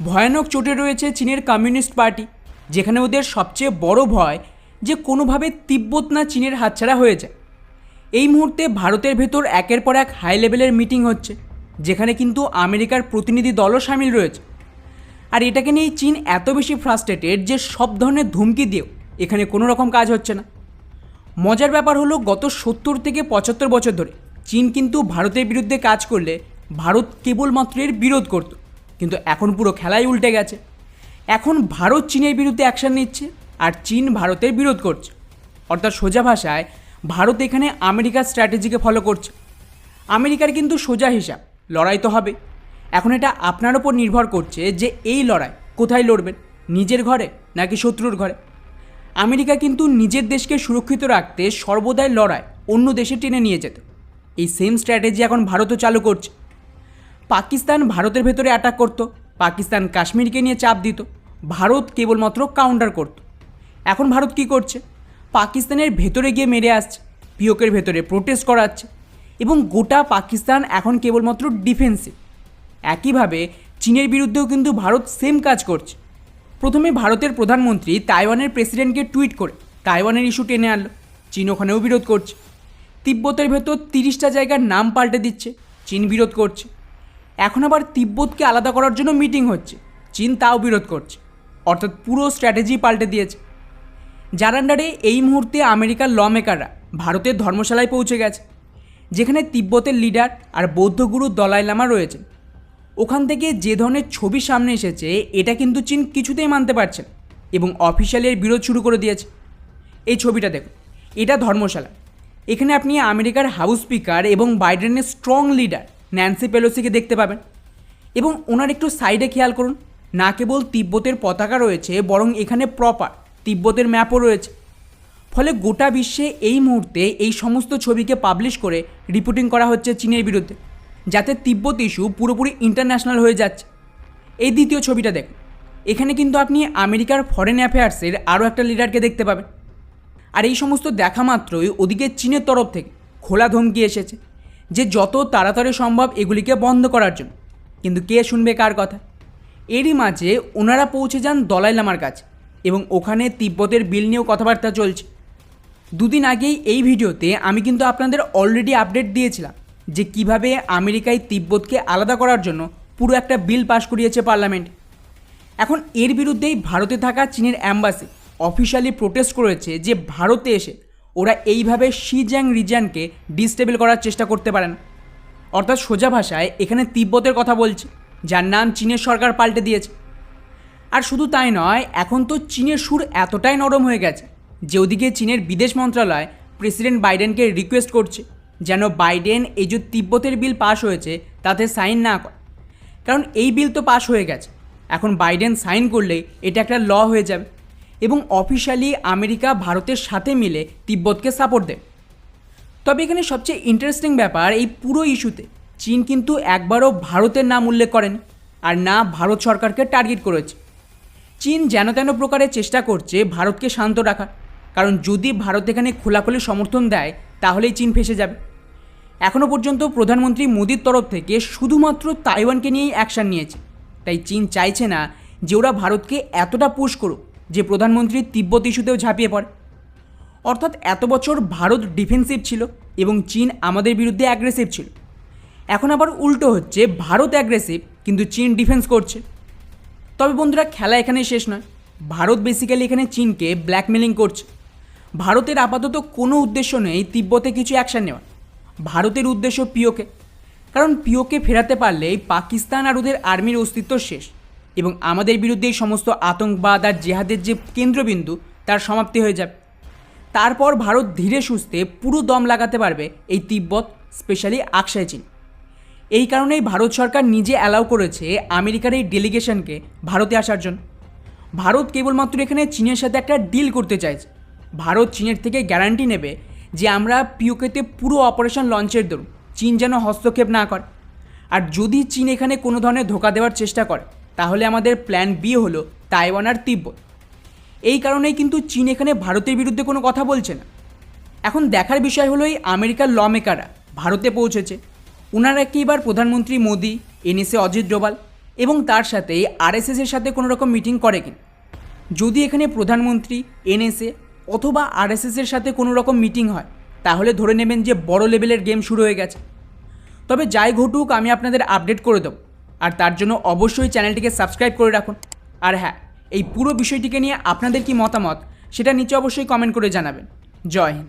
ভয়ানক চোটে রয়েছে চীনের কমিউনিস্ট পার্টি, যেখানে ওদের সবচেয়ে বড় ভয় যে কোনোভাবে তিব্বত না চীনের হাতছাড়া হয়ে যায়। এই মুহূর্তে ভারতের ভেতর একের পর এক হাই লেভেলের মিটিং হচ্ছে, যেখানে কিন্তু আমেরিকার প্রতিনিধি দলও সামিল রয়েছে। আর এটাকে নিয়ে চীন এত বেশি ফ্রাস্ট্রেটেড যে সব ধরনের ধুমকি দিয়েও এখানে কোনো রকম কাজ হচ্ছে না। মজার ব্যাপার হলো গত সত্তর থেকে পঁচাত্তর বছর ধরে চীন কিন্তু ভারতের বিরুদ্ধে কাজ করলে ভারত কেবলমাত্র এর বিরোধ করত। কিন্তু এখন পুরো খেলাই উল্টে গেছে। এখন ভারত চীনের বিরুদ্ধে অ্যাকশন নিচ্ছে আর চীন ভারতের বিরোধ করছে। অর্থাৎ সোজা ভাষায়, ভারত এখানে আমেরিকার স্ট্র্যাটেজিকে ফলো করছে। আমেরিকার কিন্তু সোজা হিসাব, লড়াই তো হবে। এখন এটা আপনার ওপর নির্ভর করছে যে এই লড়াই কোথায় লড়বেন, নিজের ঘরে নাকি শত্রুর ঘরে? আমেরিকা কিন্তু নিজের দেশকে সুরক্ষিত রাখতে সর্বদাই লড়াই অন্য দেশে টেনে নিয়ে যেত। এই সেম স্ট্র্যাটেজি এখন ভারতও চালু করছে। পাকিস্তান ভারতের ভেতরে অ্যাটাক করত। পাকিস্তান কাশ্মীরকে নিয়ে চাপ দিত। ভারত কেবলমাত্র কাউন্টার করত। এখন ভারত কি করছে? পাকিস্তানের ভেতরে গিয়ে মেরে আসছে পিওকের ভেতরে প্রোটেস্ট করাচ্ছে এবং গোটা পাকিস্তান এখন কেবলমাত্র ডিফেন্সিভ একইভাবে চীনের বিরুদ্ধেও কিন্তু ভারত সেম কাজ করছে। প্রথমে ভারতের প্রধানমন্ত্রী তাইওয়ানের প্রেসিডেন্টকে টুইট করে তাইওয়ানের ইস্যু টেনে আনলো। চীন ওখানেও বিরোধ করছে। তিব্বতের ভেতর তিরিশটা জায়গার নাম পাল্টে দিচ্ছে। চীন বিরোধ করছে। এখন আবার তিব্বতকে আলাদা করার জন্য মিটিং হচ্ছে। চীন তাও বিরোধ করছে। অর্থাৎ পুরো স্ট্র্যাটেজি পাল্টে দিয়েছে। যার আন্ডারে এই মুহূর্তে আমেরিকার ল মেকাররা ভারতের ধর্মশালায় পৌঁছে গেছে, যেখানে তিব্বতের লিডার আর বৌদ্ধগুরু দলাই লামা রয়েছেন। ওখান থেকে যে ধরনের ছবি সামনে এসেছে, এটা কিন্তু চীন কিছুতেই মানতে পারছে না এবং অফিসিয়ালের বিরোধ শুরু করে দিয়েছে। এই ছবিটা দেখুন। এটা ধর্মশালা। এখানে আপনি আমেরিকার হাউস স্পিকার এবং বাইডেনের স্ট্রং লিডার ন্যান্সি পেলোসিকে দেখতে পাবেন। এবং ওনার একটু সাইডে খেয়াল করুন, না কেবল তিব্বতের পতাকা রয়েছে, বরং এখানে প্রপার তিব্বতের ম্যাপও রয়েছে। ফলে গোটা বিশ্বে এই মুহূর্তে এই সমস্ত ছবিকে পাবলিশ করে রিপোর্টিং করা হচ্ছে চীনের বিরুদ্ধে, যাতে তিব্বত ইস্যু পুরোপুরি ইন্টারন্যাশনাল হয়ে যাচ্ছে। এই দ্বিতীয় ছবিটা দেখুন। এখানে কিন্তু আপনি আমেরিকার ফরেন অ্যাফেয়ার্সের আরও একটা লিডারকে দেখতে পাবেন। আর এই সমস্ত দেখা মাত্রই ওদিকে চীনের তরফ থেকে খোলা ধমকি এসেছে। যে যত তাড়াতাড়ি সম্ভব এগুলিকে বন্ধ করার জন্য। কিন্তু কে শুনবে কার কথা? এরই মাঝে ওনারা পৌঁছে যান দলাই লামার কাছে এবং ওখানে তিব্বতের বিল নিয়েও কথাবার্তা চলছে। দুদিন আগেই এই ভিডিওতে আমি কিন্তু আপনাদের অলরেডি আপডেট দিয়েছিলাম যে কীভাবে আমেরিকায় তিব্বতকে আলাদা করার জন্য পুরো একটা বিল পাশ করিয়েছে পার্লামেন্ট। এখন এর বিরুদ্ধেই ভারতে থাকা চীনের অ্যাম্বাসি অফিসিয়ালি প্রোটেস্ট করেছে যে ভারতে এসে ওরা এইভাবে শিজ্যাং রিজিয়ানকে ডিস্টেবল করার চেষ্টা করতে পারেন। অর্থাৎ সোজা ভাষায় এখানে তিব্বতের কথা বলছে, যার নাম চীনের সরকার পাল্টে দিয়েছে। আর শুধু তাই নয়, এখন তো চীনের সুর এতটাই নরম হয়ে গেছে যে ওদিকে চীনের বিদেশ মন্ত্রণালয় প্রেসিডেন্ট বাইডেনকে রিকোয়েস্ট করছে যেন বাইডেন এই যে তিব্বতের বিল পাশ হয়েছে, তাতে সাইন না করে। কারণ এই বিল তো পাশ হয়ে গেছে। এখন বাইডেন সাইন করলেই এটা একটা ল হয়ে যাবে। এবং অফিসিয়ালি আমেরিকা, ভারতের সাথে মিলে তিব্বতকে সাপোর্ট দেয়। তবে এখানে সবচেয়ে ইন্টারেস্টিং ব্যাপার, এই পুরো ইস্যুতে চীন কিন্তু একবারও ভারতের নাম উল্লেখ করেন আর না ভারত সরকারকে টার্গেট করেছে। চীন যেন তেন প্রকারে চেষ্টা করছে ভারতকে শান্ত রাখার। কারণ যদি ভারত এখানে খোলাখুলি সমর্থন দেয়, তাহলেই চীন ফেসে যাবে। এখনও পর্যন্ত প্রধানমন্ত্রী মোদীর তরফ থেকে শুধুমাত্র তাইওয়ানকে নিয়েই অ্যাকশান নিয়েছে। তাই চীন চাইছে না যে ওরা ভারতকে এতটা পুশ করুক। যে প্রধানমন্ত্রী তিব্বত ইস্যুতেও ঝাঁপিয়ে পড়ে। অর্থাৎ এত বছর ভারত ডিফেন্সিভ ছিল এবং চীন আমাদের বিরুদ্ধে অ্যাগ্রেসিভ ছিল। এখন আবার উল্টো হচ্ছে, ভারত অ্যাগ্রেসিভ কিন্তু চীন ডিফেন্স করছে। তবে বন্ধুরা, খেলা এখানে শেষ নয়। ভারত বেসিক্যালি এখানে চীনকে ব্ল্যাকমেলিং করছে। ভারতের আপাতত কোনো উদ্দেশ্য নেই তিব্বতে কিছু অ্যাকশান নেওয়া ভারতের উদ্দেশ্য পিওকে। কারণ পিওকে ফেরাতে পারলেই পাকিস্তান আর ওদের আর্মির অস্তিত্ব শেষ। এবং আমাদের বিরুদ্ধে সমস্ত আতঙ্কবাদ আর জেহাদের যে কেন্দ্রবিন্দু, তার সমাপ্তি হয়ে যাবে। তারপর ভারত ধীরে সুস্থে পুরো দম লাগাতে পারবে এই তিব্বত, স্পেশালি আকসাই চীন। এই কারণেই ভারত সরকার নিজে অ্যালাউ করেছে আমেরিকার এই ডেলিগেশনকে ভারতে আসার জন্য। ভারত কেবলমাত্র এখানে চীনের সাথে একটা ডিল করতে চাইছে। ভারত চীনের থেকে গ্যারান্টি নেবে যে আমরা পিওকেতে পুরো অপারেশন লঞ্চের দরুন, চীন যেন হস্তক্ষেপ না করে। আর যদি চীন এখানে কোনো ধরনের ধোকা দেওয়ার চেষ্টা করে তাহলে আমাদের প্ল্যান বি হলো তাইওয়ান আর তিব্বত। এই কারণেই কিন্তু চীন এখানে ভারতের বিরুদ্ধে কোনো কথা বলছে না। এখন দেখার বিষয় হলো এই আমেরিকার ল মেকাররা ভারতে পৌঁছেছে। ওনারা কি এবার প্রধানমন্ত্রী মোদি, এনএসএ অজিত ডোভাল এবং তার সাথে এই আরএসএসের সাথে কোনো রকম মিটিং করে কিনা? যদি এখানে প্রধানমন্ত্রী, এনএসএ অথবা আরএসএসের সাথে কোনো রকম মিটিং হয়, তাহলে ধরে নেবেন যে বড় লেভেলের গেম শুরু হয়ে গেছে। তবে যাই ঘটুক, আমি আপনাদের আপডেট করে দেবো। আর তার জন্য অবশ্যই চ্যানেলটিকে সাবস্ক্রাইব করে রাখুন। আর হ্যাঁ এই পুরো বিষয়টিকে নিয়ে আপনাদের কি মতামত? সেটা নিচে অবশ্যই কমেন্ট করে জানাবেন। জয় হিন্দ।